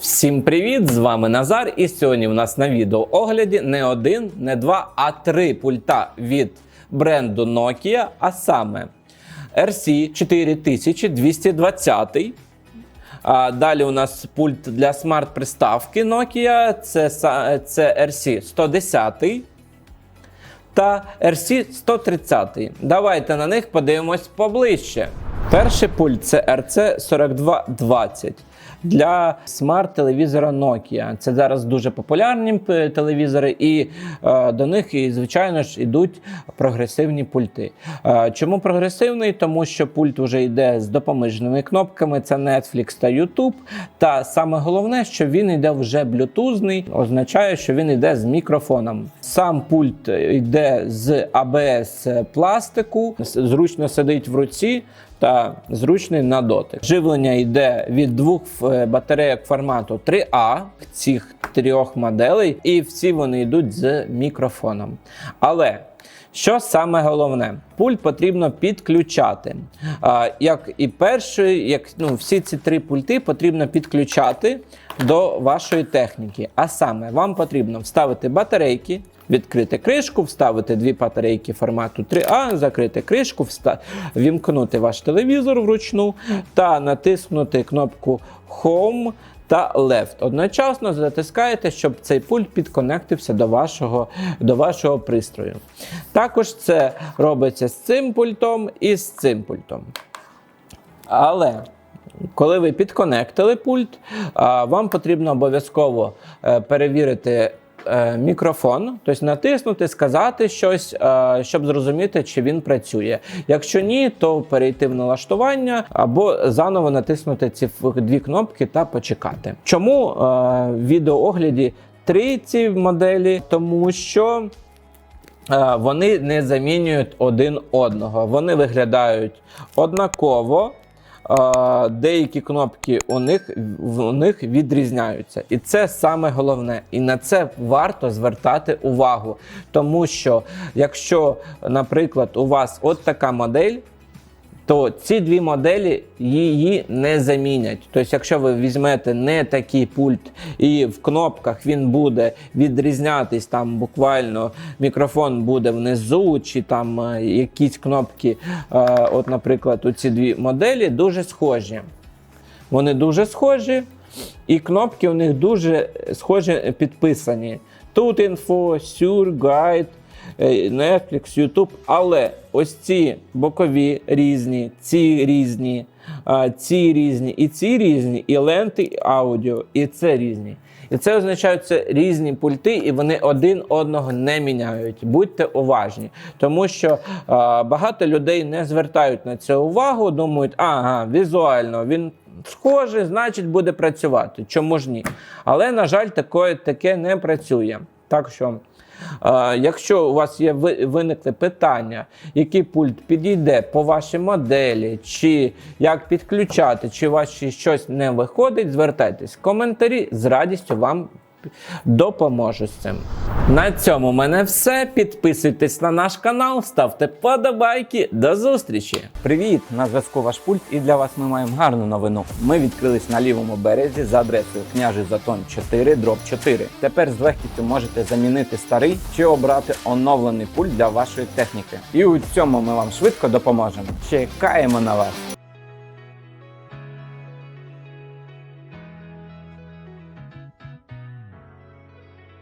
Всім привіт! З вами Назар. І сьогодні у нас на відеоогляді не один, не два, а три пульта від бренду Nokia, а саме RC 4220. А далі у нас пульт для смарт-приставки Nokia, це, це RC 110 та RC 130. Давайте на них подивимось поближче. Перший пульт це RC 4220 для смарт-телевізора Nokia. Це зараз дуже популярні телевізори, і е, до них, і, звичайно ж, ідуть прогресивні пульти. Е, чому прогресивний? Тому що пульт вже йде з допоміжними кнопками: це Netflix та YouTube. Та саме головне, що він йде вже блютузний, означає, що він йде з мікрофоном. Сам пульт йде з ABS пластику, зручно сидить в руці. Та зручний на дотик. Живлення йде від двох е, батарейок формату 3А цих трьох моделей, і всі вони йдуть з мікрофоном. Але що саме головне? Пульт потрібно підключати. Як і перший, як ну, всі ці три пульти потрібно підключати до вашої техніки. А саме вам потрібно вставити батарейки, відкрити кришку, вставити дві батарейки формату 3А, закрити кришку, вста... вімкнути ваш телевізор вручну та натиснути кнопку Home та Left. Одночасно затискаєте, щоб цей пульт підконектився до вашого, до вашого пристрою. Також це робиться з цим пультом і з цим пультом. Але коли ви підконектили пульт, вам потрібно обов'язково е, перевірити мікрофон, тобто натиснути, сказати щось, е, щоб зрозуміти, чи він працює. Якщо ні, то перейти в налаштування або заново натиснути ці дві кнопки та почекати. Чому е, в відеоогляді три ці моделі? Тому що. Е, Вони не замінюють один одного. Вони виглядають однаково. Деякі кнопки у них, в них відрізняються. І це саме головне. І на це варто звертати увагу. Тому що, якщо, наприклад, у вас от така модель, то ці дві моделі її не замінять. Тобто, якщо ви візьмете не такий пульт, і в кнопках він буде відрізнятись, там буквально мікрофон буде внизу, чи там е, якісь кнопки, е, от, наприклад, у ці дві моделі дуже схожі. Вони дуже схожі, і кнопки у них дуже схожі підписані. Тут інфо, Сюр, е, Netflix, YouTube. Але ось ці бокові різні, ці різні, ці різні, і ці різні, і ленти, і аудіо, і це різні. І це означає, це різні пульти, і вони один одного не міняють. Будьте уважні, тому що а, багато людей не звертають на це увагу, думають, ага, візуально він схожий, значить буде працювати. Чому ж ні? Але, на жаль, таке, таке не працює. Так що. Е, Якщо у вас є ви- виникли питання, який пульт підійде по вашій моделі, чи як підключати, чи у вас щось не виходить, звертайтесь в коментарі, з радістю вам допоможу з цим. На цьому в мене все. Підписуйтесь на наш канал, ставте подобайки. До зустрічі! Привіт! На зв'язку ваш пульт, і для вас ми маємо гарну новину. Ми відкрились на лівому березі за адресою княжий Затон 4, дроб 4. Тепер з легкістю можете замінити старий чи обрати оновлений пульт для вашої техніки. І у цьому ми вам швидко допоможемо. Чекаємо на вас!